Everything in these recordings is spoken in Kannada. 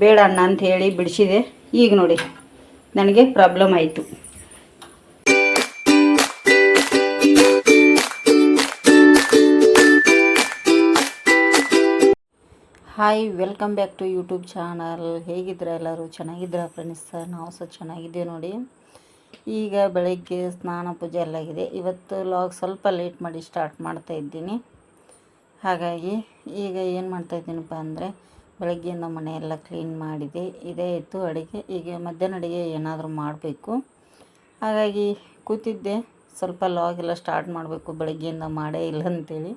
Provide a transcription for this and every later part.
ಬೇಡ ಅಣ್ಣ ಅಂತ ಹೇಳಿ ಬಿಡಿಸಿದೆ. ಈಗ ನೋಡಿ, ನನಗೆ ಪ್ರಾಬ್ಲಮ್ ಆಯಿತು. Hi welcome back to YouTube channel ಹೇಗಿದ್ರ ಎಲ್ಲರೂ? ಚೆನ್ನಾಗಿದ್ದೀರಾ ಫ್ರೆಂಡ್ಸ್ ನಾವು ಸಹ ಚೆನ್ನಾಗಿದ್ದೇವೆ ನೋಡಿ. ಈಗ ಬೆಳಗ್ಗೆ ಸ್ನಾನ ಪೂಜೆ ಎಲ್ಲ ಆಗಿದೆ. ಇವತ್ತು ಲಾಗ್ ಸ್ವಲ್ಪ ಲೇಟ್ ಮಾಡಿ ಸ್ಟಾರ್ಟ್ ಮಾಡ್ತಾ ಇದ್ದೀನಿ. ಹಾಗಾಗಿ ಈಗ ಏನು ಮಾಡ್ತಾ ಇದ್ದೀನಪ್ಪ ಅಂದರೆ ಬೆಳಗ್ಗೆಯಿಂದ ಮನೆಯೆಲ್ಲ ಕ್ಲೀನ್ ಮಾಡಿದೆ. ಇದೇ ಇತ್ತು ಅಡುಗೆ. ಈಗ ಮಧ್ಯಾಹ್ನ ಅಡುಗೆ ಏನಾದರೂ ಮಾಡಬೇಕು. ಹಾಗಾಗಿ ಕೂತಿದ್ದೆ. ಸ್ವಲ್ಪ ಲಾಗ್ ಎಲ್ಲ ಸ್ಟಾರ್ಟ್ ಮಾಡಬೇಕು. ಬೆಳಗ್ಗೆಯಿಂದ ಮಾಡೇ ಇಲ್ಲ ಅಂತೇಳಿ.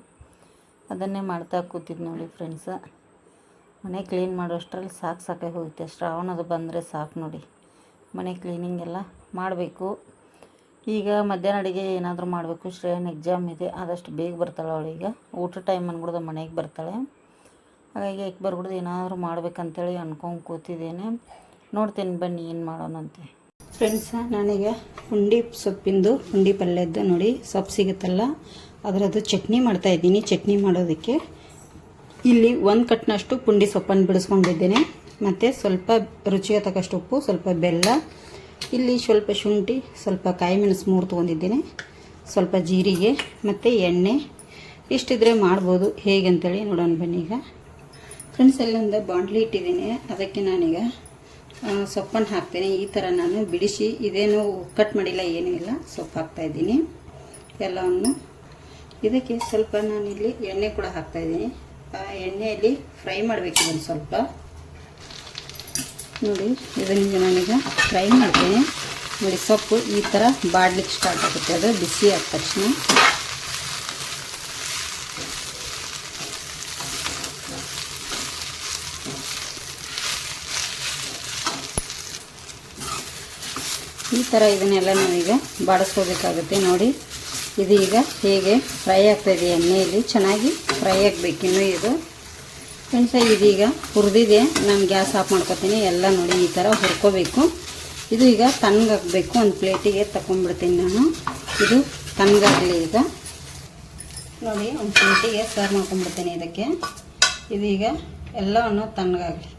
ಅದನ್ನೇ ಮಾಡ್ತಾ ಕೂತಿದ್ದು ನೋಡಿ ಫ್ರೆಂಡ್ಸ ಮನೆ ಕ್ಲೀನ್ ಮಾಡೋಷ್ಟರಲ್ಲಿ ಸಾಕು ಸಾಕಾಗಿ ಹೋಗುತ್ತೆ. ಶ್ರಾವಣದ ಬಂದರೆ ಸಾಕು ನೋಡಿ. ಮನೆ ಕ್ಲೀನಿಂಗ್ ಎಲ್ಲ ಮಾಡಬೇಕು. ಈಗ ಮಧ್ಯಾಹ್ನ ಅಡುಗೆ ಏನಾದರೂ ಮಾಡಬೇಕು. ಶ್ರೇಯನ್ ಎಕ್ಸಾಮ್ ಇದೆ. ಆದಷ್ಟು ಬೇಗ ಬರ್ತಾಳೆ ಅವಳೀಗ ಊಟ ಟೈಮ್ ಅಂದ್ಬಿಡ್ದು ಮನೆಗೆ ಬರ್ತಾಳೆ. ಹಾಗಾಗಿ ಯಾಕೆ ಬರ್ಬಿಡ್ದು ಏನಾದರೂ ಮಾಡ್ಬೇಕಂತೇಳಿ ಅನ್ಕೊಂಡು ಕೂತಿದ್ದೇನೆ. ನೋಡ್ತೀನಿ ಬನ್ನಿ ಏನು ಮಾಡೋಣಂತೆ. ಫ್ರೆಂಡ್ಸ ನನಗೆ ಪುಂಡಿ ಸೊಪ್ಪಿಂದು ಪುಂಡಿ ಪಲ್ಯದ್ದು ನೋಡಿ, ಸೊಪ್ಪು ಸಿಗುತ್ತಲ್ಲ, ಅದರದ್ದು ಚಟ್ನಿ ಮಾಡ್ತಾ ಇದ್ದೀನಿ. ಚಟ್ನಿ ಮಾಡೋದಕ್ಕೆ ಇಲ್ಲಿ ಒಂದು ಕಟ್ನಷ್ಟು ಪುಂಡಿ ಸೊಪ್ಪನ್ನು ಬಿಡಿಸ್ಕೊಂಡಿದ್ದೇನೆ. ಮತ್ತು ಸ್ವಲ್ಪ ರುಚಿಗೆ ತಕ್ಕಷ್ಟು ಉಪ್ಪು, ಸ್ವಲ್ಪ ಬೆಲ್ಲ, ಇಲ್ಲಿ ಸ್ವಲ್ಪ ಶುಂಠಿ, ಸ್ವಲ್ಪ ಕಾಯಿ ಮೆಣಸು ಮೂರು ತೊಗೊಂಡಿದ್ದೀನಿ. ಸ್ವಲ್ಪ ಜೀರಿಗೆ, ಮತ್ತು ಎಣ್ಣೆ. ಇಷ್ಟಿದ್ರೆ ಮಾಡ್ಬೋದು. ಹೇಗೆ ಅಂತೇಳಿ ನೋಡೋಣ ಬನ್ನಿ ಈಗ. ಫ್ರೆಂಡ್ಸ್ ಎಲ್ಲೊಂದು ಬಾಂಡ್ಲಿ ಇಟ್ಟಿದ್ದೀನಿ. ಅದಕ್ಕೆ ನಾನೀಗ ಸೊಪ್ಪನ್ನು ಹಾಕ್ತೀನಿ. ಈ ಥರ ನಾನು ಬಿಡಿಸಿ, ಇದೇನು ಕಟ್ ಮಾಡಿಲ್ಲ, ಏನೂ ಇಲ್ಲ. ಸೊಪ್ಪು ಹಾಕ್ತಾಯಿದ್ದೀನಿ ಎಲ್ಲವನ್ನು ಇದಕ್ಕೆ ಸ್ವಲ್ಪ ನಾನಿಲ್ಲಿ ಎಣ್ಣೆ ಕೂಡ ಹಾಕ್ತಾಯಿದ್ದೀನಿ ಆ ಎಣ್ಣೆಯಲ್ಲಿ ಫ್ರೈ ಮಾಡಬೇಕು ಇದನ್ನು ಸ್ವಲ್ಪ. ನೋಡಿ, ಇದನ್ನ ನಾನೀಗ ಫ್ರೈ ಮಾಡ್ತೀನಿ. ನೋಡಿ, ಸೊಪ್ಪು ಈ ಥರ ಬಾಡ್ಲಿಕ್ಕೆ ಸ್ಟಾರ್ಟ್ ಆಗುತ್ತೆ. ಅದು ಬಿಸಿ ಆದ ತಕ್ಷಣ. ಈ ಥರ ಇದನ್ನೆಲ್ಲ ನಾವೀಗ ಬಾಡಿಸ್ಕೋಬೇಕಾಗುತ್ತೆ ನೋಡಿ, ಇದು ಈಗ ಹೇಗೆ ಫ್ರೈ ಆಗ್ತಾಯಿದೆ ಎಣ್ಣೆಯಲ್ಲಿ. ಚೆನ್ನಾಗಿ ಫ್ರೈ ಆಗಬೇಕಿನ್ನು ಇದು. ಫ್ರೆಂಡ್ಸ, ಇದೀಗ ಹುರಿದಿದೆ. ನಾನು ಗ್ಯಾಸ್ ಆಫ್ ಮಾಡ್ಕೊತೀನಿ. ಎಲ್ಲ ನೋಡಿ, ಈ ಥರ ಹುರ್ಕೋಬೇಕು. ಇದು ಈಗ ತಣ್ಣಗಾಗಬೇಕು ಒಂದು ಪ್ಲೇಟಿಗೆ ತಗೊಂಡ್ಬಿಡ್ತೀನಿ ನಾನು. ಇದು ತಣ್ಣಗಾಗಲಿ ಈಗ. ನೋಡಿ, ಒಂದು ಪ್ಲೇಟಿಗೆ ಸರ್ವ್ ಮಾಡ್ಕೊಂಡ್ಬಿಡ್ತೀನಿ ಇದಕ್ಕೆ. ಇದೀಗ ಎಲ್ಲವನ್ನು ತಣ್ಣಗಾಗಲಿ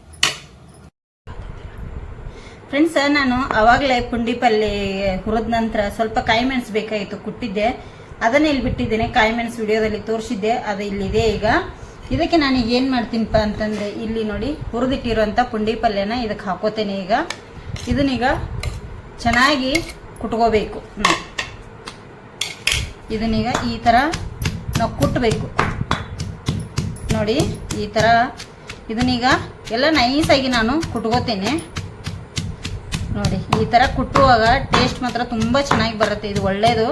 ಫ್ರೆಂಡ್ಸ್ ನಾನು ಆವಾಗಲೇ ಪುಂಡಿ ಪಲ್ಯ ಹುರಿದ ನಂತರ ಸ್ವಲ್ಪ ಕಾಯಿ ಮೆಣಸು ಕುಟ್ಟಿದ್ದೆ. ಅದನ್ನೇ ಇಲ್ಲಿ ಬಿಟ್ಟಿದ್ದೇನೆ ಕಾಯಿ ಮೆಣಸು ವಿಡಿಯೋದಲ್ಲಿ ತೋರಿಸಿದ್ದೆ, ಅದು ಇಲ್ಲಿದೆ ಈಗ. ಇದಕ್ಕೆ ನಾನು ಏನು ಮಾಡ್ತೀನಿಪ್ಪ ಅಂತಂದರೆ, ಇಲ್ಲಿ ನೋಡಿ ಹುರಿದಿಟ್ಟಿರುವಂಥ ಪುಂಡಿ ಪಲ್ಯನ ಇದಕ್ಕೆ ಹಾಕೋತೇನೆ ಈಗ. ಇದನ್ನೀಗ ಚೆನ್ನಾಗಿ ಕುಟ್ಕೋಬೇಕು. ಇದನ್ನೀಗ ಈ ಥರ ನಾವು ಕುಟ್ಟಬೇಕು ನೋಡಿ, ಈ ಥರ ಇದನ್ನೀಗ ಎಲ್ಲ ನೈಸಾಗಿ ನಾನು ಕುಟ್ಕೋತೇನೆ. ನೋಡಿ, ಈ ಥರ ಕುಟ್ಟುವಾಗ ಟೇಸ್ಟ್ ಮಾತ್ರ ತುಂಬ ಚೆನ್ನಾಗಿ ಬರುತ್ತೆ, ಇದು ಒಳ್ಳೆಯದು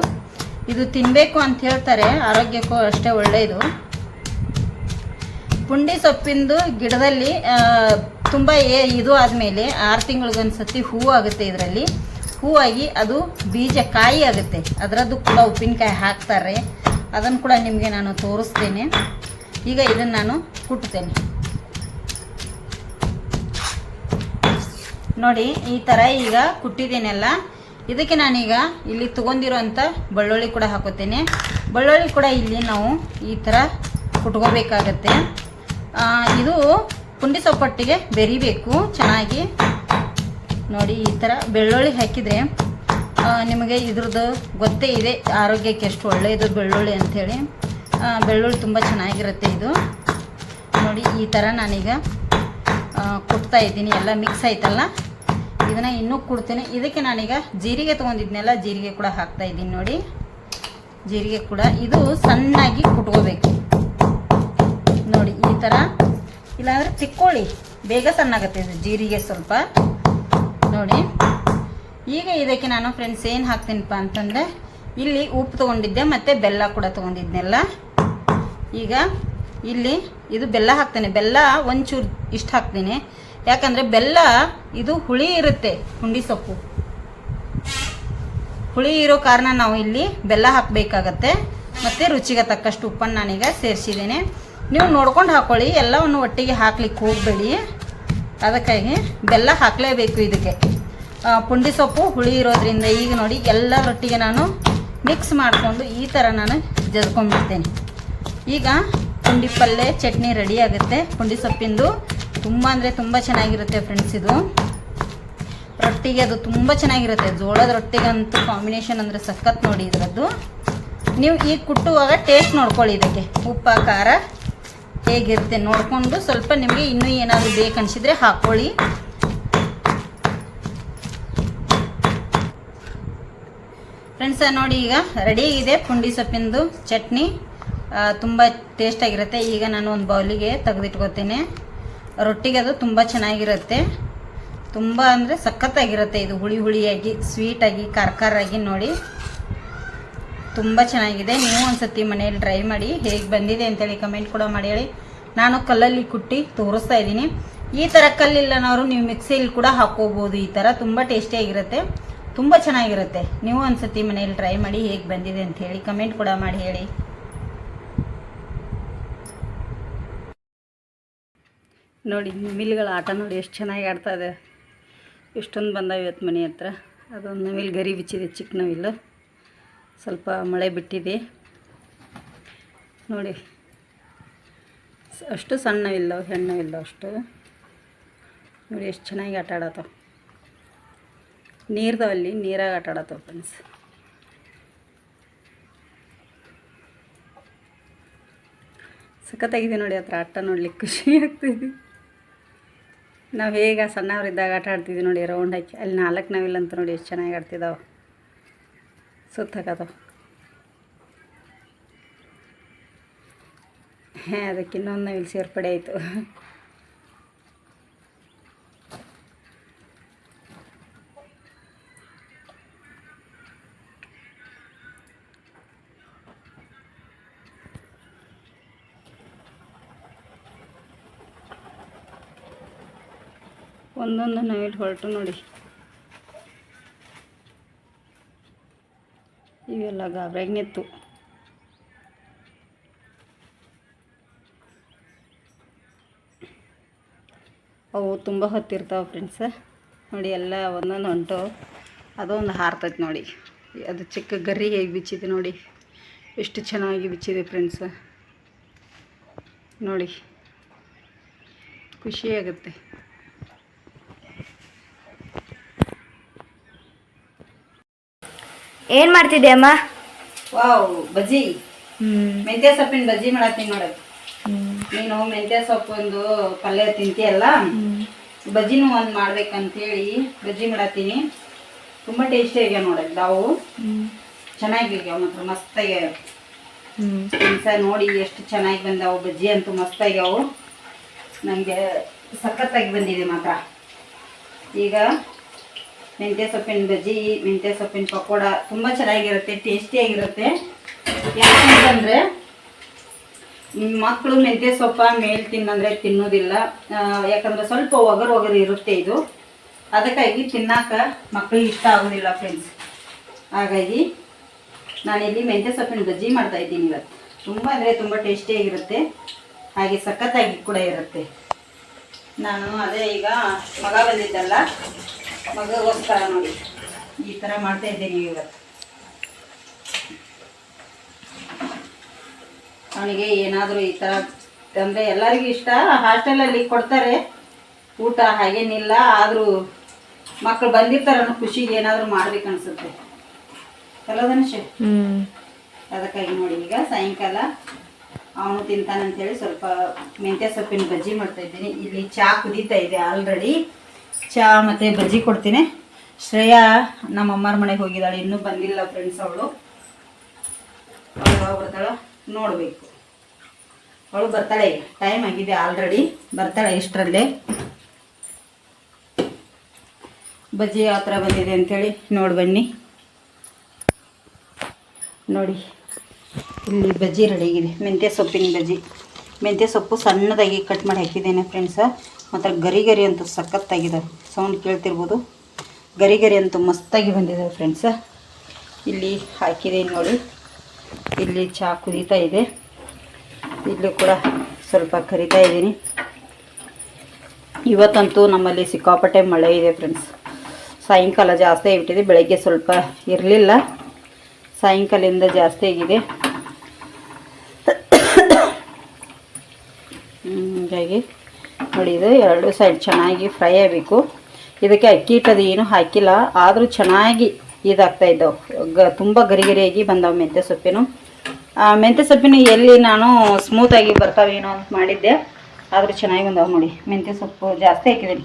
ಇದು ತಿನ್ನಬೇಕು ಅಂತ ಹೇಳ್ತಾರೆ, ಆರೋಗ್ಯಕ್ಕೂ ಅಷ್ಟೇ ಒಳ್ಳೆಯದು ಪುಂಡಿ ಸೊಪ್ಪಿಂದು ಗಿಡದಲ್ಲಿ ತುಂಬ ಏ, ಇದು ಆದಮೇಲೆ ಆರು ತಿಂಗಳಿಗೊಂದ್ಸತಿ ಹೂವು ಆಗುತ್ತೆ ಇದರಲ್ಲಿ. ಹೂವಾಗಿ ಅದು ಬೀಜ ಕಾಯಿ ಆಗುತ್ತೆ. ಅದರದ್ದು ಕೂಡ ಉಪ್ಪಿನಕಾಯಿ ಹಾಕ್ತಾರೆ. ಅದನ್ನು ಕೂಡ ನಿಮಗೆ ನಾನು ತೋರಿಸ್ತೇನೆ. ಈಗ ಇದನ್ನು ನಾನು ಕುಟ್ತೇನೆ. ನೋಡಿ, ಈ ಥರ ಈಗ ಕುಟ್ಟಿದ್ದೀನಲ್ಲ. ಇದಕ್ಕೆ ನಾನೀಗ ಇಲ್ಲಿ ತೊಗೊಂಡಿರೋಂಥ ಬೆಳ್ಳುಳ್ಳಿ ಕೂಡ ಹಾಕೋತೀನಿ ಬೆಳ್ಳುಳ್ಳಿ ಕೂಡ ಇಲ್ಲಿ ನಾವು ಈ ಥರ ಕುಟ್ಕೋಬೇಕಾಗತ್ತೆ. ಇದು ಪುಂಡಿ ಸೊಪ್ಪಟ್ಟಿಗೆ ಬೆರಿಬೇಕು, ಚೆನ್ನಾಗಿ. ನೋಡಿ, ಈ ಥರ ಬೆಳ್ಳುಳ್ಳಿ ಹಾಕಿದರೆ ನಿಮಗೆ ಇದ್ರದ್ದು ಗೊತ್ತೇ ಇದೆ ಆರೋಗ್ಯಕ್ಕೆ ಎಷ್ಟು ಒಳ್ಳೆಯದು ಬೆಳ್ಳುಳ್ಳಿ ಅಂಥೇಳಿ ಬೆಳ್ಳುಳ್ಳಿ ತುಂಬ ಚೆನ್ನಾಗಿರುತ್ತೆ ಇದು. ನೋಡಿ, ಈ ಥರ ನಾನೀಗ ಕುಟ್ತಾ ಇದ್ದೀನಿ. ಎಲ್ಲ ಮಿಕ್ಸ್ ಆಯ್ತಲ್ಲ? ಇದನ್ನು ಇನ್ನೂ ಕೊಡ್ತೀನಿ. ಇದಕ್ಕೆ ನಾನೀಗ ಜೀರಿಗೆ ತೊಗೊಂಡಿದ್ನೆಲ್ಲ, ಜೀರಿಗೆ ಕೂಡ ಹಾಕ್ತಾ ಇದ್ದೀನಿ ನೋಡಿ. ಜೀರಿಗೆ ಕೂಡ ಇದು ಸಣ್ಣಾಗಿ ಕುಟ್ಕೋಬೇಕು. ನೋಡಿ, ಈ ಥರ ಇಲ್ಲಾಂದ್ರೆ ತಿಕ್ಕೊಳ್ಳಿ. ಬೇಗ ಸಣ್ಣಾಗತ್ತೆ ಇದು ಜೀರಿಗೆ ಸ್ವಲ್ಪ. ನೋಡಿ. ಈಗ ಇದಕ್ಕೆ ನಾನು ಫ್ರೆಂಡ್ಸ್ ಏನು ಹಾಕ್ತೀನಪ್ಪ ಅಂತಂದರೆ, ಇಲ್ಲಿ ಉಪ್ಪು ತೊಗೊಂಡಿದ್ದೆ, ಮತ್ತು ಬೆಲ್ಲ ಕೂಡ ತೊಗೊಂಡಿದ್ನೆಲ್ಲ. ಈಗ ಇಲ್ಲಿ ಇದು ಬೆಲ್ಲ ಹಾಕ್ತೇನೆ. ಬೆಲ್ಲ ಒಂಚೂರು ಇಷ್ಟು ಹಾಕ್ತೀನಿ. ಯಾಕಂದರೆ ಬೆಲ್ಲ, ಇದು ಹುಳಿ ಇರುತ್ತೆ, ಹುಂಡಿ ಸೊಪ್ಪು. ಹುಳಿ ಇರೋ ಕಾರಣ ನಾವು ಇಲ್ಲಿ ಬೆಲ್ಲ ಹಾಕಬೇಕಾಗತ್ತೆ, ಮತ್ತು ರುಚಿಗೆ ತಕ್ಕಷ್ಟು ಉಪ್ಪನ್ನು ನಾನೀಗ ಸೇರಿಸಿದ್ದೇನೆ. ನೀವು ನೋಡ್ಕೊಂಡು ಹಾಕ್ಕೊಳ್ಳಿ ಎಲ್ಲವನ್ನು ಒಟ್ಟಿಗೆ ಹಾಕ್ಲಿಕ್ಕೆ ಹೋಗಬೇಡಿ. ಅದಕ್ಕಾಗಿ ಬೆಲ್ಲ ಹಾಕಲೇಬೇಕು ಇದಕ್ಕೆ. ಪುಂಡಿ ಸೊಪ್ಪು, ಹುಳಿ ಇರೋದ್ರಿಂದ ಈಗ ನೋಡಿ ಎಲ್ಲ ರೊಟ್ಟಿಗೆ ನಾನು ಮಿಕ್ಸ್ ಮಾಡಿಕೊಂಡು ಈ ಥರ ನಾನು ಜಜ್ಕೊಂಡ್ಬಿಡ್ತೇನೆ ಈಗ ಪುಂಡಿ ಪಲ್ಯ ಚಟ್ನಿ ರೆಡಿ ಆಗುತ್ತೆ. ಪುಂಡಿ ಸೊಪ್ಪಿಂದು ತುಂಬ ಅಂದರೆ ತುಂಬ ಚೆನ್ನಾಗಿರುತ್ತೆ ಫ್ರೆಂಡ್ಸ್ ಇದು. ರೊಟ್ಟಿಗೆ ಅದು ತುಂಬ ಚೆನ್ನಾಗಿರುತ್ತೆ. ಜೋಳದ ರೊಟ್ಟಿಗಂತೂ ಕಾಂಬಿನೇಷನ್ ಅಂದರೆ ಸಖತ್ ನೋಡಿ ಇದರದ್ದು. ನೀವು ಈಗ ಕುಟ್ಟುವಾಗ ಟೇಸ್ಟ್ ನೋಡ್ಕೊಳ್ಳಿ ಇದಕ್ಕೆ. ಉಪ್ಪ, ಖಾರ ಹೇಗಿರುತ್ತೆ ನೋಡಿಕೊಂಡು ಸ್ವಲ್ಪ ನಿಮಗೆ ಇನ್ನೂ ಏನಾದರೂ ಬೇಕನ್ಸಿದ್ರೆ ಹಾಕ್ಕೊಳ್ಳಿ. ಫ್ರೆಂಡ್ಸ ನೋಡಿ ಈಗ ರೆಡಿ ಇದೆ ಪುಂಡಿ ಸೊಪ್ಪಿಂದು ಚಟ್ನಿ. ತುಂಬ ಟೇಸ್ಟಾಗಿರುತ್ತೆ ಈಗ ನಾನು ಒಂದು ಬೌಲಿಗೆ ತೆಗೆದಿಟ್ಕೋತೀನಿ. ರೊಟ್ಟಿಗೆ ಅದು ತುಂಬ ಚೆನ್ನಾಗಿರುತ್ತೆ. ತುಂಬ ಅಂದರೆ ಸಖತ್ತಾಗಿರುತ್ತೆ ಇದು ಹುಳಿ ಹುಳಿಯಾಗಿ ಸ್ವೀಟಾಗಿ ಖಾರ ಖಾರಾಗಿ ನೋಡಿ. ತುಂಬ ಚೆನ್ನಾಗಿದೆ. ನೀವು ಒಂದ್ಸತಿ ಮನೆಯಲ್ಲಿ ಟ್ರೈ ಮಾಡಿ ಹೇಗೆ ಬಂದಿದೆ ಅಂತೇಳಿ ಕಮೆಂಟ್ ಕೂಡ ಮಾಡಿ ಹೇಳಿ. ನಾನು ಕಲ್ಲಲ್ಲಿ ಕುಟ್ಟಿ ತೋರಿಸ್ತಾ ಇದ್ದೀನಿ. ಈ ಥರ ಕಲ್ಲಿಲ್ಲನವರು ನೀವು ಮಿಕ್ಸಿಯಲ್ಲಿ ಕೂಡ ಹಾಕೋಬೋದು. ಈ ಥರ ತುಂಬ ಟೇಸ್ಟಿಯಾಗಿರುತ್ತೆ ತುಂಬ ಚೆನ್ನಾಗಿರುತ್ತೆ. ನೀವು ಒಂದ್ಸತಿ ಮನೆಯಲ್ಲಿ ಟ್ರೈ ಮಾಡಿ ಹೇಗೆ ಬಂದಿದೆ ಅಂತ ಹೇಳಿ ಕಮೆಂಟ್ ಕೂಡ ಮಾಡಿ ಹೇಳಿ. ನೋಡಿ ನವಿಲುಗಳ ಆಟ ನೋಡಿ ಎಷ್ಟು ಚೆನ್ನಾಗಿ ಆಡ್ತಾ ಇದೆ. ಇಷ್ಟೊಂದು ಬಂದಾವೆ ಇವತ್ತು ಮನೆ ಹತ್ರ. ಅದೊಂದು ನವಿಲು ಗರಿ ಬಿಚ್ಚಿದೆ, ಚಿಕ್ಕ ನವಿಲು ಸ್ವಲ್ಪ ಮಳೆ ಬಿಟ್ಟಿದೆ. ನೋಡಿ, ಅಷ್ಟು ಸಣ್ಣ ಇಲ್ಲ ಹೆಣ್ಣು ಇಲ್ಲ ಅಷ್ಟು. ನೋಡಿ, ಎಷ್ಟು ಚೆನ್ನಾಗಿ ಆಟ ಆಡತ್ತವ ನೀರ್ದವಲ್ಲಿ ನೀರಾಗಿ ಆಟ ಆಡತ್ತವ ಫ್ರೆಂಡ್ಸ್ ಸಖತ್ತಾಗಿದೆ ನೋಡಿ ಹತ್ರ ಆಟ ನೋಡ್ಲಿಕ್ಕೆ ಖುಷಿ ಆಗ್ತಿದೆ. ನಾವು ಹೇಗೆ ಸಣ್ಣವರಿದ್ದಾಗ ಆಟ ಆಡ್ತಿದ್ವಿ ನೋಡಿ ರೌಂಡ್ ಹಾಕಿ. ಅಲ್ಲಿ ನಾಲ್ಕು ನಾವಿಲ್ಲ ಅಂತ ನೋಡಿ ಎಷ್ಟು ಚೆನ್ನಾಗಿ ಆಡ್ತಿದ್ದಾವೆ ಸುತ್ತಾಕತ್ತವ ಹಾಂ, ಅದಕ್ಕೆ ಇನ್ನೊಂದು ನಾವಿಲ್ಲಿ ಸೇರ್ಪಡೆ ಆಯಿತು. ಒಂದೊಂದು ನೈಟ್ ಹೊರಟು ನೋಡಿ. ಇವೆಲ್ಲ ಗಾಬ್ರಾಗ ನಿತ್ತು ಅವು ತುಂಬ ಹೊತ್ತಿರ್ತಾವೆ ಫ್ರೆಂಡ್ಸ ನೋಡಿ ಎಲ್ಲ ಒಂದೊಂದು ಹೊಂಟು. ಅದೊಂದು ಹಾರ್ತೈತೆ ನೋಡಿ. ಅದು ಚಿಕ್ಕ ಗರಿ ಹೇಗೆ ಬಿಚ್ಚಿದೆ ನೋಡಿ. ಎಷ್ಟು ಚೆನ್ನಾಗಿ ಬಿಚ್ಚಿದೆ ಫ್ರೆಂಡ್ಸ ನೋಡಿ. ಖುಷಿಯಾಗುತ್ತೆ ಏನ್ ಮಾಡ್ತಿದ್ದೆ ಅಮ್ಮ? ವಾವ್ ಬಜ್ಜಿ. ಮೆಂತ್ಯ ಸೊಪ್ಪಿನ ಬಜ್ಜಿ ಮಾಡತ್ತೀನಿ ನೋಡ. ನೀನು ಮೆಂತ್ಯ ಸೊಪ್ಪೊಂದು ಪಲ್ಯ ತಿಂತೀಯಲ್ಲ ಬಜ್ಜಿನೂ ಒಂದು ಮಾಡ್ಬೇಕಂತೇಳಿ ಬಜ್ಜಿ ಮಾಡತ್ತೀನಿ. ತುಂಬ ಟೇಸ್ಟಿ ಆಗ್ಯಾವ ನೋಡಕ್ ನಾವು ಚೆನ್ನಾಗಿ ಮಾತ್ರ ಮಸ್ತಾಗ್ಯಾವ ಹ್ಮ್. ಕೆಲಸ ನೋಡಿ ಎಷ್ಟು ಚೆನ್ನಾಗಿ ಬಂದಾವು ಬಜ್ಜಿ ಅಂತೂ ಮಸ್ತಾಗ್ಯಾವು ನನಗೆ ಸಖತ್ತಾಗಿ ಬಂದಿದೆ ಮಾತ್ರ. ಈಗ ಮೆಂತ್ಯ ಸೊಪ್ಪಿನ ಬಜ್ಜಿ, ಮೆಂತ್ಯ ಸೊಪ್ಪಿನ ಪಕೋಡ ತುಂಬ ಚೆನ್ನಾಗಿರುತ್ತೆ, ಟೇಸ್ಟಿಯಾಗಿರುತ್ತೆ. ಯಾಕಂತಂದರೆ ಮಕ್ಕಳು ಮೆಂತ್ಯ ಸೊಪ್ಪ ಮೇಲ್ ತಿನ್ನಂದ್ರೆ ತಿನ್ನೋದಿಲ್ಲ. ಯಾಕಂದರೆ ಸ್ವಲ್ಪ ಒಗರು ಒಗರು ಇರುತ್ತೆ ಇದು. ಅದಕ್ಕಾಗಿ ತಿನ್ನಾಕ ಮಕ್ಕಳಿಗೆ ಇಷ್ಟ ಆಗೋದಿಲ್ಲ ಫ್ರೆಂಡ್ಸ್ ಹಾಗಾಗಿ ನಾನಿಲ್ಲಿ ಮೆಂತ್ಯ ಸೊಪ್ಪಿನ ಬಜ್ಜಿ ಮಾಡ್ತಾ ಇದ್ದೀನಿ ಇವತ್ತು. ತುಂಬ ಅಂದರೆ ತುಂಬ ಟೇಸ್ಟಿಯಾಗಿರುತ್ತೆ. ಹಾಗೆ ಸಖತ್ತಾಗಿ ಕೂಡ ಇರುತ್ತೆ. ನಾನು ಅದೇ ಈಗ ಮಗ ಬಂದಿದ್ದಲ್ಲ. ಮಗಗೋಸ್ಕರ ನೋಡಿ ಈ ಥರ ಮಾಡ್ತಾ ಇದ್ದೀನಿ ಇವತ್ತು. ಅವನಿಗೆ ಏನಾದರೂ ಈ ಥರ ಅಂದರೆ ಎಲ್ಲರಿಗೂ ಇಷ್ಟ ಹಾಸ್ಟೆಲಲ್ಲಿ ಕೊಡ್ತಾರೆ. ಊಟ ಹಾಗೇನಿಲ್ಲ ಆದರೂ ಮಕ್ಕಳು ಬಂದಿರ್ತಾರೆ ಅನ್ನೋ ಖುಷಿಗೆ ಏನಾದರೂ ಮಾಡ್ಬೇಕು ಅನ್ಸುತ್ತೆ. ಹ್ಮ್. ಅದಕ್ಕಾಗಿ ನೋಡಿ ಈಗ ಸಾಯಂಕಾಲ ಅವನು ತಿಂತಾನಂತೇಳಿ ಸ್ವಲ್ಪ ಮೆಂತ್ಯ ಸೊಪ್ಪಿನ ಬಜ್ಜಿ ಮಾಡ್ತಾ ಇದ್ದೀನಿ. ಇಲ್ಲಿ ಚಹಾ ಕುದೀತಾ ಇದೆ ಆಲ್ರೆಡಿ. ಚಹಾ ಮತ್ತು ಬಜ್ಜಿ ಕೊಡ್ತೀನಿ. ಶ್ರೇಯಾ ನಮ್ಮ ಅಮ್ಮರ ಮನೆಗೆ ಹೋಗಿದ್ದಾಳೆ. ಇನ್ನೂ ಬಂದಿಲ್ಲ ಫ್ರೆಂಡ್ಸ್ ಅವಳು. ಅವಳು ಬರ್ತಾಳ ನೋಡಬೇಕು. ಅವಳು ಬರ್ತಾಳೆ. ಟೈಮ್ ಆಗಿದೆ ಆಲ್ರೆಡಿ ಬರ್ತಾಳೆ ಇಷ್ಟರಲ್ಲೇ. ಬಜ್ಜಿ ಯಾವ ಥರ ಬಂದಿದೆ ಅಂಥೇಳಿ ನೋಡಿ ಬನ್ನಿ. ನೋಡಿ, ಇಲ್ಲಿ ಬಜ್ಜಿ ರೆಡಿ ಆಗಿದೆ. ಮೆಂತ್ಯ ಸೊಪ್ಪಿನ ಬಜ್ಜಿ. ಮೆಂತ್ಯ ಸೊಪ್ಪು ಸಣ್ಣದಾಗಿ ಕಟ್ ಮಾಡಿ ಹಾಕಿದ್ದೇನೆ ಫ್ರೆಂಡ್ಸ ಮತ್ತು ಗರಿ ಗರಿ ಅಂತೂ ಸಖತ್ತಾಗಿದೆ. ಸೌಂಡ್ ಕೇಳ್ತಿರ್ಬೋದು. ಗರಿ ಗರಿ ಅಂತೂ ಮಸ್ತಾಗಿ ಬಂದಿದೆ ಫ್ರೆಂಡ್ಸ ಇಲ್ಲಿ ಹಾಕಿದೆ ನೋಡಿ. ಇಲ್ಲಿ ಚಹಾ ಕುದೀತಾ ಇದೆ. ಇಲ್ಲಿ ಕೂಡ ಸ್ವಲ್ಪ ಕರಿತಾ ಇದ್ದೀನಿ. ಇವತ್ತಂತೂ ನಮ್ಮಲ್ಲಿ ಸಿಕ್ಕಾಪಟ್ಟೆ ಮಳೆ ಇದೆ ಫ್ರೆಂಡ್ಸ್ ಸಾಯಂಕಾಲ ಜಾಸ್ತಿ ಆಗಿಬಿಟ್ಟಿದೆ. ಬೆಳಗ್ಗೆ ಸ್ವಲ್ಪ ಇರಲಿಲ್ಲ. ಸಾಯಂಕಾಲದಿಂದ ಜಾಸ್ತಿ ಆಗಿದೆ. ಹೀಗಾಗಿ ನೋಡಿ ಇದು ಎರಡು ಸೈಡ್ ಚೆನ್ನಾಗಿ ಫ್ರೈ ಆಗಬೇಕು. ಇದಕ್ಕೆ ಅಕ್ಕಿ ಹಿಟ್ಟದು ಏನೂ ಹಾಕಿಲ್ಲ, ಆದರೂ ಚೆನ್ನಾಗಿ ಇದಾಗ್ತಾ ಇದ್ದವು. ಗ, ತುಂಬ ಗರಿ ಗರಿಯಾಗಿ ಬಂದವು ಮೆಂತ್ಯ ಸೊಪ್ಪಿನ. ಮೆಂತ್ಯ ಸೊಪ್ಪಿನ ಎಲ್ಲಿ ನಾನು ಸ್ಮೂತಾಗಿ ಬರ್ತಾವೇನೋ ಅಂತ ಮಾಡಿದ್ದೆ. ಆದರೂ ಚೆನ್ನಾಗಿ ಬಂದವು ನೋಡಿ. ಮೆಂತ್ಯ ಸೊಪ್ಪು ಜಾಸ್ತಿ ಹಾಕಿದ್ದೀನಿ.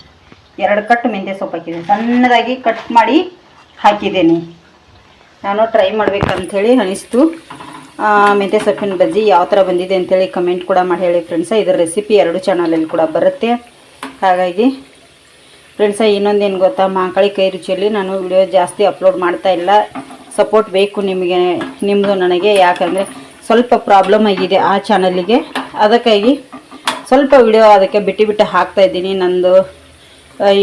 ಎರಡು ಕಟ್ ಮೆಂತ್ಯ ಸೊಪ್ಪು ಹಾಕಿದ್ದೀನಿ. ಸಣ್ಣದಾಗಿ ಕಟ್ ಮಾಡಿ ಹಾಕಿದ್ದೀನಿ. ನಾನು ಟ್ರೈ ಮಾಡ್ಬೇಕಂಥೇಳಿ ಅನಿಸ್ತು. ಮೆಂತ್ಯ ಸೊಪ್ಪಿನ ಬಜ್ಜಿ ಯಾವ ಥರ ಬಂದಿದೆ ಅಂತೇಳಿ ಕಮೆಂಟ್ ಕೂಡ ಮಾಡಿ ಹೇಳಿ ಫ್ರೆಂಡ್ಸ ಇದರ ರೆಸಿಪಿ ಎರಡು ಚಾನಲಲ್ಲಿ ಕೂಡ ಬರುತ್ತೆ. ಹಾಗಾಗಿ ಫ್ರೆಂಡ್ಸ ಇನ್ನೊಂದೇನು ಗೊತ್ತಾ? ಮಾಂಕಳಿ ಕೈ ರುಚಿಯಲ್ಲಿ ನಾನು ವಿಡಿಯೋ ಜಾಸ್ತಿ ಅಪ್ಲೋಡ್ ಮಾಡ್ತಾ ಇಲ್ಲ. ಸಪೋರ್ಟ್ ಬೇಕು ನಿಮಗೆ ನಿಮ್ಮದು ನನಗೆ. ಯಾಕಂದರೆ ಸ್ವಲ್ಪ ಪ್ರಾಬ್ಲಮ್ ಆಗಿದೆ ಆ ಚಾನಲಿಗೆ ಅದಕ್ಕಾಗಿ ಸ್ವಲ್ಪ ವಿಡಿಯೋ ಅದಕ್ಕೆ ಬಿಟ್ಟು ಬಿಟ್ಟು ಹಾಕ್ತಾ ಇದ್ದೀನಿ. ನಂದು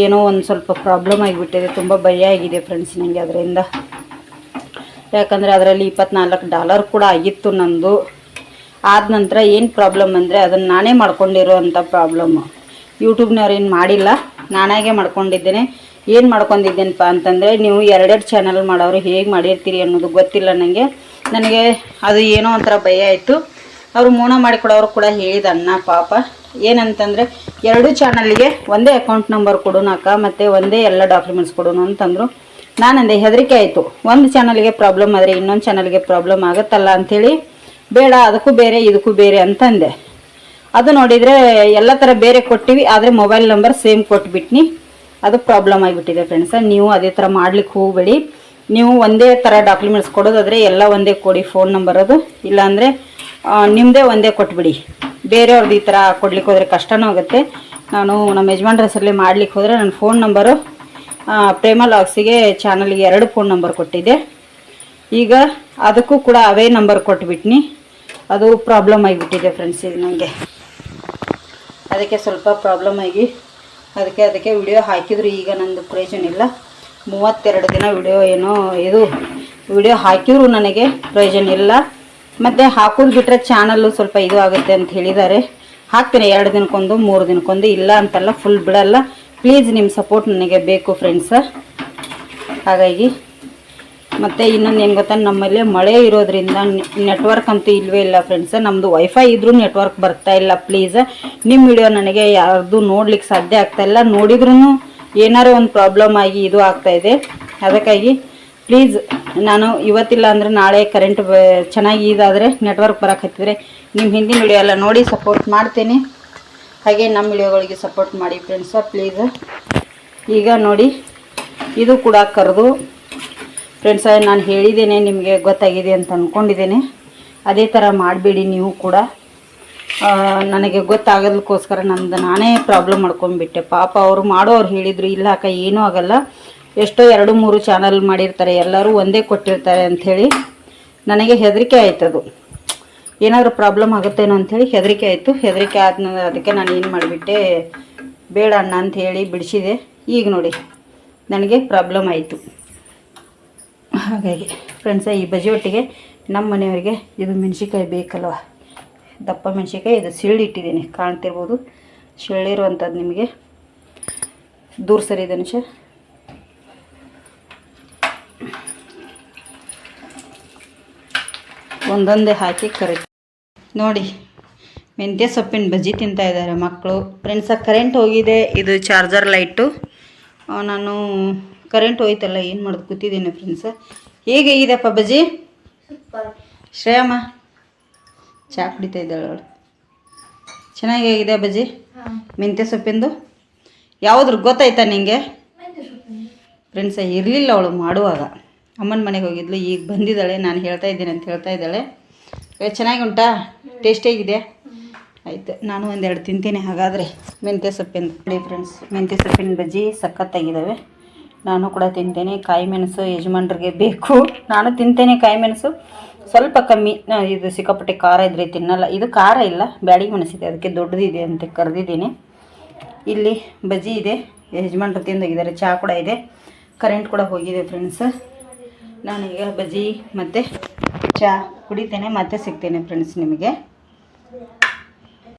ಏನೋ ಒಂದು ಸ್ವಲ್ಪ ಪ್ರಾಬ್ಲಮ್ ಆಗಿಬಿಟ್ಟಿದೆ. ತುಂಬ ಭಯ ಆಗಿದೆ ಫ್ರೆಂಡ್ಸ್ ನನಗೆ ಅದರಿಂದ. ಯಾಕಂದರೆ ಅದರಲ್ಲಿ ಇಪ್ಪತ್ನಾಲ್ಕು ಡಾಲರ್ ಕೂಡ ಆಗಿತ್ತು ನಂದು. ಆದ ನಂತರ ಏನು ಪ್ರಾಬ್ಲಮ್ ಅಂದರೆ ಅದನ್ನು ನಾನೇ ಮಾಡ್ಕೊಂಡಿರೋವಂಥ ಪ್ರಾಬ್ಲಮ್ಮು ಯೂಟ್ಯೂಬ್ನವ್ರು ಏನು ಮಾಡಿಲ್ಲ, ನಾನಾಗೆ ಮಾಡ್ಕೊಂಡಿದ್ದೇನೆ. ಏನು ಮಾಡ್ಕೊಂಡಿದ್ದೇನಪ್ಪ ಅಂತಂದರೆ ನೀವು ಎರಡೆರಡು ಚಾನಲ್ ಮಾಡೋರು ಹೇಗೆ ಮಾಡಿರ್ತೀರಿ ಅನ್ನೋದು ಗೊತ್ತಿಲ್ಲ ನನಗೆ ನನಗೆ ಅದು ಏನೋ ಒಂಥರ ಭಯ ಆಯಿತು. ಅವರು ಮೂಣ ಮಾಡಿಕೊಡೋರು ಕೂಡ ಹೇಳಿದ ಅಣ್ಣ, ಪಾಪ. ಏನಂತಂದರೆ ಎರಡು ಚಾನಲ್ಗೆ ಒಂದೇ ಅಕೌಂಟ್ ನಂಬರ್ ಕೊಡೋಣ ಅಕ್ಕ ಮತ್ತು ಒಂದೇ ಎಲ್ಲ ಡಾಕ್ಯುಮೆಂಟ್ಸ್ ಕೊಡೋಣ ಅಂತಂದರು. ನಾನಂದೆ ಹೆದರಿಕೆ ಆಯಿತು. ಒಂದು ಚಾನಲ್ಗೆ ಪ್ರಾಬ್ಲಮ್ ಆದರೆ ಇನ್ನೊಂದು ಚಾನಲ್ಗೆ ಪ್ರಾಬ್ಲಮ್ ಆಗುತ್ತಲ್ಲ ಅಂಥೇಳಿ, ಬೇಡ, ಅದಕ್ಕೂ ಬೇರೆ, ಇದಕ್ಕೂ ಬೇರೆ ಅಂತಂದೆ. ಅದು ನೋಡಿದರೆ ಎಲ್ಲ ಥರ ಬೇರೆ ಕೊಟ್ಟಿವಿ, ಆದರೆ ಮೊಬೈಲ್ ನಂಬರ್ ಸೇಮ್ ಕೊಟ್ಬಿಟ್ನಿ. ಅದು ಪ್ರಾಬ್ಲಮ್ ಆಗಿಬಿಟ್ಟಿದೆ ಫ್ರೆಂಡ್ಸ ನೀವು ಅದೇ ಥರ ಮಾಡ್ಲಿಕ್ಕೆ ಹೋಗಬೇಡಿ. ನೀವು ಒಂದೇ ಥರ ಡಾಕ್ಯುಮೆಂಟ್ಸ್ ಕೊಡೋದಾದರೆ ಎಲ್ಲ ಒಂದೇ ಕೊಡಿ ಫೋನ್ ನಂಬರ್ ಅದು. ಇಲ್ಲಾಂದರೆ ನಿಮ್ಮದೇ ಒಂದೇ ಕೊಟ್ಬಿಡಿ. ಬೇರೆಯವ್ರದ್ದು ಈ ಥರ ಕೊಡ್ಲಿಕ್ಕೆ ಹೋದರೆ ಕಷ್ಟನೂ ಆಗುತ್ತೆ. ನಾನು ನಮ್ಮ ಯಜಮಾನ್ರ ಹೆಸರಲ್ಲಿ ಮಾಡ್ಲಿಕ್ಕೆ ಹೋದರೆ ನನ್ನ ಫೋನ್ ನಂಬರು ಪ್ರೇಮ ಲಾಗ್ಸಿಗೆ ಚಾನಲ್ಗೆ ಎರಡು ಫೋನ್ ನಂಬರ್ ಕೊಟ್ಟಿದ್ದೆ. ಈಗ ಅದಕ್ಕೂ ಕೂಡ ಅವೇ ನಂಬರ್ ಕೊಟ್ಬಿಟ್ನಿ. ಅದು ಪ್ರಾಬ್ಲಮ್ ಆಗಿಬಿಟ್ಟಿದೆ ಫ್ರೆಂಡ್ಸ್ ಇದು ನನಗೆ ಅದಕ್ಕೆ ಸ್ವಲ್ಪ ಪ್ರಾಬ್ಲಮ್ ಆಗಿ ಅದಕ್ಕೆ ಅದಕ್ಕೆ ವಿಡಿಯೋ ಹಾಕಿದ್ರು, ಈಗ ನಂದು ಪ್ರಯೋಜನ ಇಲ್ಲ. ಮೂವತ್ತೆರಡು ದಿನ ವಿಡಿಯೋ ಏನೋ ಇದು, ವಿಡಿಯೋ ಹಾಕಿದ್ರು ನನಗೆ ಪ್ರಯೋಜನ ಇಲ್ಲ. ಮತ್ತು ಹಾಕೋದು ಬಿಟ್ಟರೆ ಚಾನಲ್ಲು ಸ್ವಲ್ಪ ಇದು ಆಗುತ್ತೆ ಅಂತ ಹೇಳಿದ್ದಾರೆ. ಹಾಕ್ತೀನಿ, ಎರಡು ದಿನಕ್ಕೊಂದು, ಮೂರು ದಿನಕ್ಕೊಂದು, ಇಲ್ಲ ಅಂತಲ್ಲ ಫುಲ್ ಬಿಡಲ್ಲ. ಪ್ಲೀಸ್ ನಿಮ್ಮ ಸಪೋರ್ಟ್ ನನಗೆ ಬೇಕು ಫ್ರೆಂಡ್ಸ ಹಾಗಾಗಿ, ಮತ್ತು ಇನ್ನೊಂದು ಏನು ಗೊತ್ತಾ, ನಮ್ಮಲ್ಲಿ ಮಳೆ ಇರೋದ್ರಿಂದ ನೆಟ್ವರ್ಕ್ ಅಂತೂ ಇಲ್ಲವೇ ಇಲ್ಲ ಫ್ರೆಂಡ್ಸ್ ನಮ್ಮದು ವೈಫೈ ಇದ್ರೂ ನೆಟ್ವರ್ಕ್ ಬರ್ತಾ ಇಲ್ಲ ಪ್ಲೀಸ್ ನಿಮ್ಮ ವಿಡಿಯೋ ನನಗೆ ಯಾರ್ದು ನೋಡ್ಲಿಕ್ಕೆ ಸಾಧ್ಯ ಆಗ್ತಾ ಇಲ್ಲ. ನೋಡಿದ್ರೂ ಏನಾರು ಒಂದು ಪ್ರಾಬ್ಲಮ್ ಆಗಿ ಇದು ಆಗ್ತಾ ಇದೆ. ಅದಕ್ಕಾಗಿ ಪ್ಲೀಸ್ ನಾನು ಇವತ್ತಿಲ್ಲ ಅಂದರೆ ನಾಳೆ ಕರೆಂಟ್ ಚೆನ್ನಾಗಿ ಇದಾದರೆ ನೆಟ್ವರ್ಕ್ ಬರೋಕತ್ತಿದ್ರೆ ನಿಮ್ಮ ಹಿಂದಿನ ವಿಡಿಯೋ ಎಲ್ಲ ನೋಡಿ ಸಪೋರ್ಟ್ ಮಾಡ್ತೇನೆ. ಹಾಗೆ ನಮ್ಮ ವಿಡಿಯೋಗಳಿಗೆ ಸಪೋರ್ಟ್ ಮಾಡಿ ಫ್ರೆಂಡ್ಸ ಪ್ಲೀಸ್ ಈಗ ನೋಡಿ, ಇದು ಕೂಡ ಕರೆದು. ಫ್ರೆಂಡ್ಸ ನಾನು ಹೇಳಿದ್ದೇನೆ, ನಿಮಗೆ ಗೊತ್ತಾಗಿದೆ ಅಂತ ಅಂದ್ಕೊಂಡಿದ್ದೇನೆ ಅದೇ ಥರ ಮಾಡಬೇಡಿ ನೀವು ಕೂಡ. ನನಗೆ ಗೊತ್ತಾಗೋದಕ್ಕೋಸ್ಕರ ನಂದು ನಾನೇ ಪ್ರಾಬ್ಲಮ್ ಮಾಡ್ಕೊಂಡ್ಬಿಟ್ಟೆ. ಪಾಪ ಅವರು ಮಾಡೋರು ಹೇಳಿದರು, ಇಲ್ಲ ಅಕ್ಕ, ಏನೂ ಆಗಲ್ಲ. ಎಷ್ಟೋ ಎರಡು ಮೂರು ಚಾನಲ್ ಮಾಡಿರ್ತಾರೆ, ಎಲ್ಲರೂ ಒಂದೇ ಕೊಟ್ಟಿರ್ತಾರೆ ಅಂಥೇಳಿ ನನಗೆ ಹೆದರಿಕೆ ಆಯ್ತದು. ಏನಾದರೂ ಪ್ರಾಬ್ಲಮ್ ಆಗುತ್ತೇನೋ ಅಂಥೇಳಿ ಹೆದರಿಕೆ ಆಯಿತು. ಹೆದರಿಕೆ ಆದ ಅದಕ್ಕೆ ನಾನು ಏನು ಮಾಡಿಬಿಟ್ಟೆ, ಬೇಡ ಅಣ್ಣ ಅಂತ ಹೇಳಿ ಬಿಡಿಸಿದೆ. ಈಗ ನೋಡಿ, ನನಗೆ ಪ್ರಾಬ್ಲಮ್ ಆಯಿತು. ಹಾಗಾಗಿ ಫ್ರೆಂಡ್ಸ ಈ ಬಜಿ ಒಟ್ಟಿಗೆ ನಮ್ಮ ಮನೆಯವರಿಗೆ ಇದು ಮೆಣಸಿಕಾಯಿ ಬೇಕಲ್ವ? ದಪ್ಪ ಮೆಣಸಿಕಾಯಿ ಇದು ಸಿಳ್ಳಿ ಇಟ್ಟಿದ್ದೀನಿ. ಕಾಣ್ತಿರ್ಬೋದು. ಸಿಳ್ಳಿರುವಂಥದ್ದು ನಿಮಗೆ. ದೂರ ಸರಿ ನಿಮಿಷ ಒಂದೊಂದೇ ಹಾಕಿ ಕರಿ ನೋಡಿ ಮೆಂತ್ಯ ಸೊಪ್ಪಿನ ಬಜ್ಜಿ ತಿಂತಾ ಇದ್ದಾರೆ ಮಕ್ಕಳು ಫ್ರೆಂಡ್ಸ ಕರೆಂಟ್ ಹೋಗಿದೆ. ಇದು ಚಾರ್ಜರ್ ಲೈಟು ನಾನು ಕರೆಂಟ್ ಹೋಯ್ತಲ್ಲ ಏನು ಮಾಡೋದು ಕೂತಿದ್ದೀನಿ ಫ್ರೆಂಡ್ಸ ಹೇಗೆ ಇದೆಪ್ಪ ಬಜ್ಜಿ? ಶ್ರೇಯಮ್ಮ ಚಾ ಕುಡಿತಾ ಇದ್ದಾಳೆ ಅವಳು. ಚೆನ್ನಾಗಿದೆ ಬಜ್ಜಿ? ಮೆಂತ್ಯ ಸೊಪ್ಪಿಂದು? ಯಾವುದ್ರ ಗೊತ್ತಾಯ್ತಾ ನಿಂಗೆ? ಫ್ರೆಂಡ್ಸ ಇರಲಿಲ್ಲ ಅವಳು ಮಾಡುವಾಗ. ಅಮ್ಮನ ಮನೆಗೆ ಹೋಗಿದ್ಲು, ಈಗ ಬಂದಿದ್ದಾಳೆ, ನಾನು ಹೇಳ್ತಾ ಇದ್ದೀನಿ ಅಂತ ಹೇಳ್ತಾ ಇದ್ದಾಳೆ. ಚೆನ್ನಾಗಿ ಉಂಟಾ ಟೇಸ್ಟಿಯಾಗಿದೆ ಆಯಿತು, ನಾನು ಒಂದೆರಡು ತಿಂತೀನಿ ಹಾಗಾದರೆ. ಮೆಂತ್ಯ ಸೊಪ್ಪಿನ ನೋಡಿ ಫ್ರೆಂಡ್ಸ್ ಮೆಂತ್ಯ ಸೊಪ್ಪಿನ ಬಜ್ಜಿ ಸಖತ್ತಾಗಿದ್ದಾವೆ ನಾನು ಕೂಡ ತಿಂತೇನೆ. ಕಾಯಿ ಮೆಣಸು ಯಜಮಾನ್ರಿಗೆ ಬೇಕು. ನಾನು ತಿಂತೇನೆ ಕಾಯಿ ಮೆಣಸು. ಸ್ವಲ್ಪ ಕಮ್ಮಿ ಇದು ಸಿಕ್ಕಾಪಟ್ಟೆ ಖಾರ ಇದ್ರೆ ತಿನ್ನಲ್ಲ. ಇದು ಖಾರ ಇಲ್ಲ, ಬ್ಯಾಡಿಗೆ ಮೆಣಸಿದೆ ಅದಕ್ಕೆ ದೊಡ್ಡದಿದೆ ಅಂತ ಕರೆದಿದ್ದೀನಿ. ಇಲ್ಲಿ ಬಜ್ಜಿ ಇದೆ. ಯಜಮಾನ್ರು ತಿಂದೋಗಿದ್ದಾರೆ. ಚಹಾ ಕೂಡ ಇದೆ. ಕರೆಂಟ್ ಕೂಡ ಹೋಗಿದೆ ಫ್ರೆಂಡ್ಸ್ ನಾನೀಗ ಬಜ್ಜಿ ಮತ್ತು ಚಹಾ ಕುಡಿತೇನೆ ಮತ್ತೆ ಸಿಗ್ತೇನೆ ಫ್ರೆಂಡ್ಸ್ ನಿಮಗೆ.